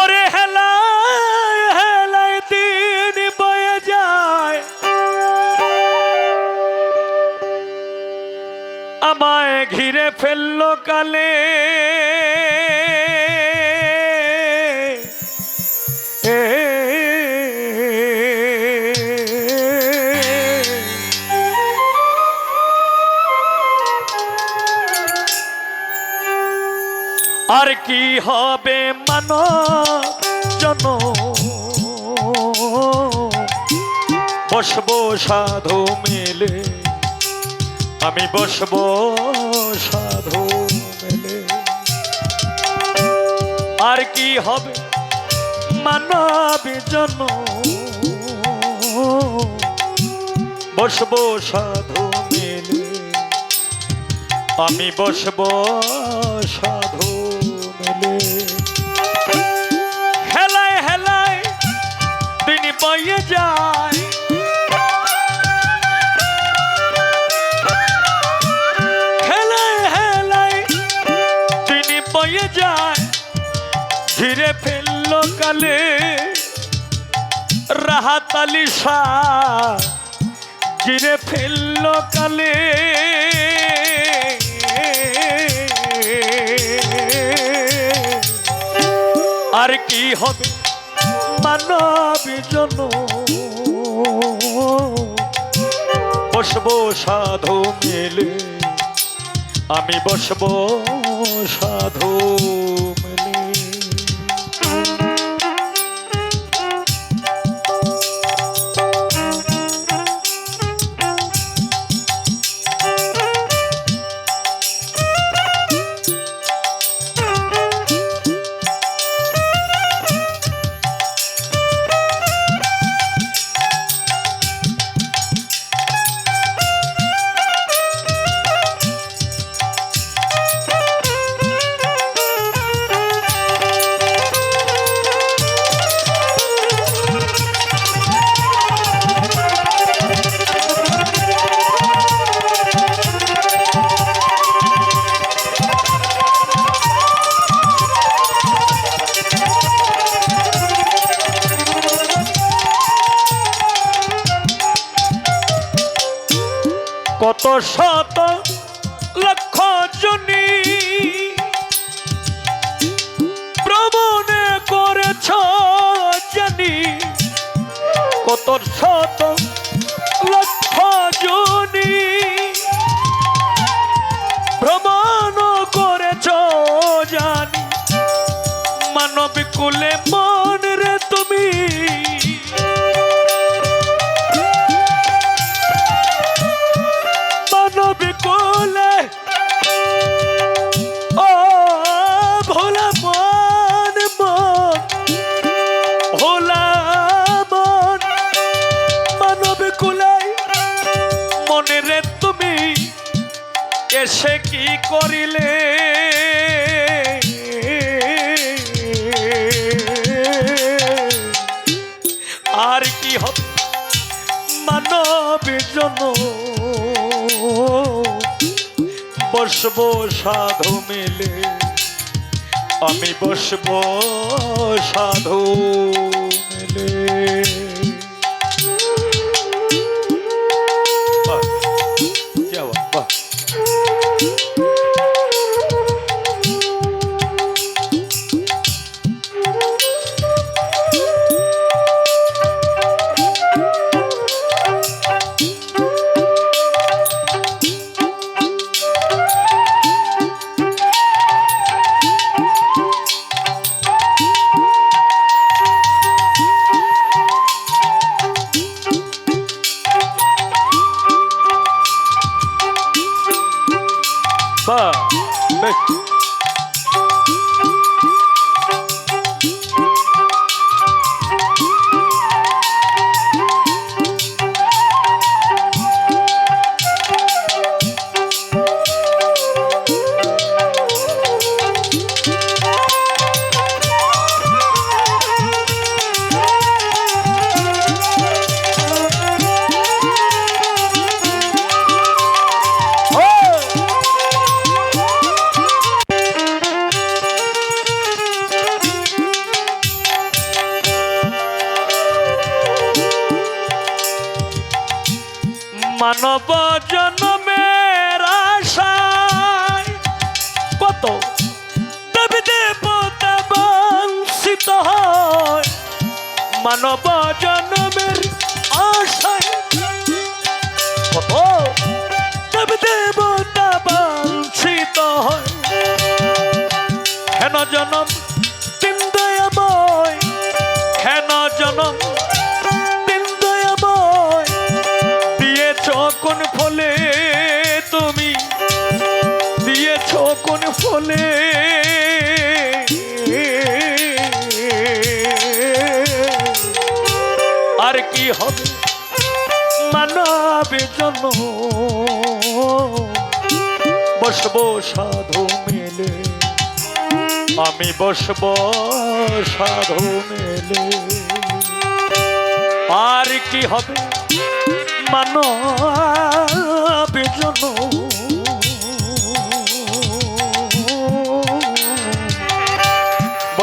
ওরে হেলায় হেলায় দিন বয়ে যায়। আমায় ঘিরে ফেলল কালে। আর কি হবে মান জন বসবো সাধু মেলে, আমি বসবো সাধু মেলে। আর কি হবে মানব জন বসবো সাধু মেলে, আমি বসবো সাধু মেলে। বয়ে যায়। হেলায় হেলায় দিন বয়ে যায়। ধীরে ফেলল কালে রাহাত আলী শাহ। গিরে ফেলল কালে আর কি হবে? মানব বসবো সাধু মেলে আমি বসবো সাধু। কত শত লক্ষ জনি প্রবণে করেছ জানি। কত শত এসে কি করিলে? আর কি হবে মানব জন বসবো সাধু মেলে। আমি বসবো সাধু মেলে। 하 나, 둘, ফলে আর কি হবে? মানবে জন বসবো সাধু মেলে। আমি বসব সাধু মেলে। আর কি হবে? মানবে জন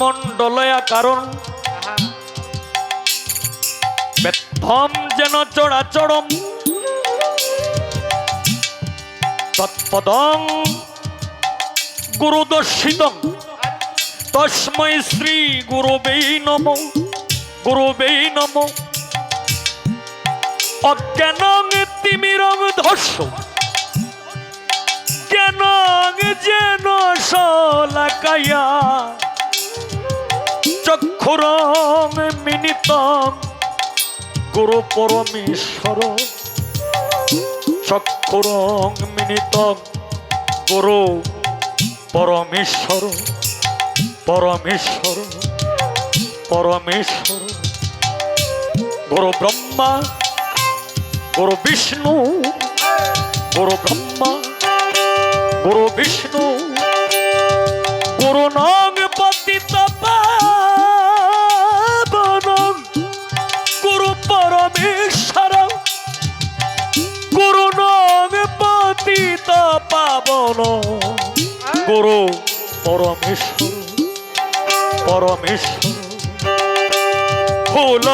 মণ্ডলয়া কারণ। বেথম যেন চড়াচরম তৎপদং গুরুদর্শিতং তস্মৈ শ্রী গুরুবেই নম গুরুবেই নম। অজ্ঞানং তিমিরং ধস্য জ্ঞান যেন সলাকায়া। চক্ষুরং মিনিত গুরু পরমেশ্বর। চক্ষুরং মিনিত গুরু পরমেশ্বর পরমেশ্বর পরমেশ্বর। গুরু ব্রহ্মা, গুরু বিষ্ণু, গুরু ব্রহ্মা, গুরু বিষ্ণু। গুরু নং গুরু পরমেশ্বর পরমেশ্বর। ফুল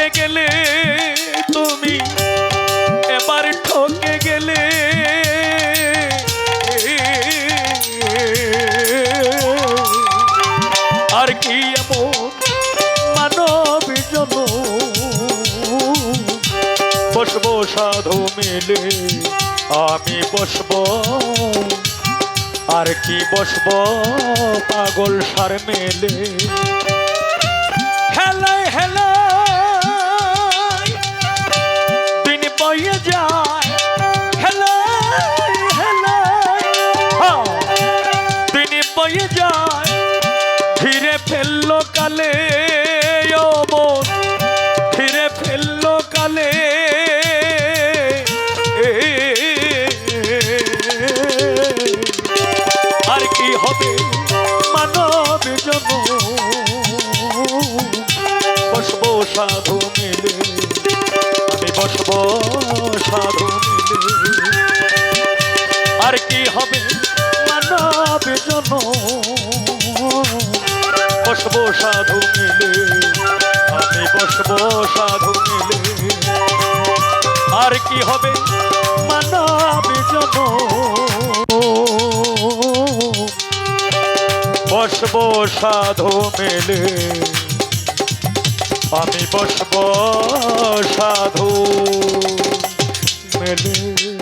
ঠকে গেলে তুমি, এবার ঠকে গেলে আর কি মানব জন বসবো সাধু মেলে, আমি বসবো। আর কি বসবো পাগল সার মেলে? যায়। হেলায় হ্যাঁ, দিন বইয়ে যায়। ধীরে কালে ও মন ফিরে ফেলল কালে আর কি হবে মানব জন বসবো সাধু মিলে আমি বসবো বসবো সাধু মিলে, আমি বসবো সাধু মিলে। আর কি হবে মানব জন বসবো সাধু মেলে, আমি বসবো সাধু মেলে।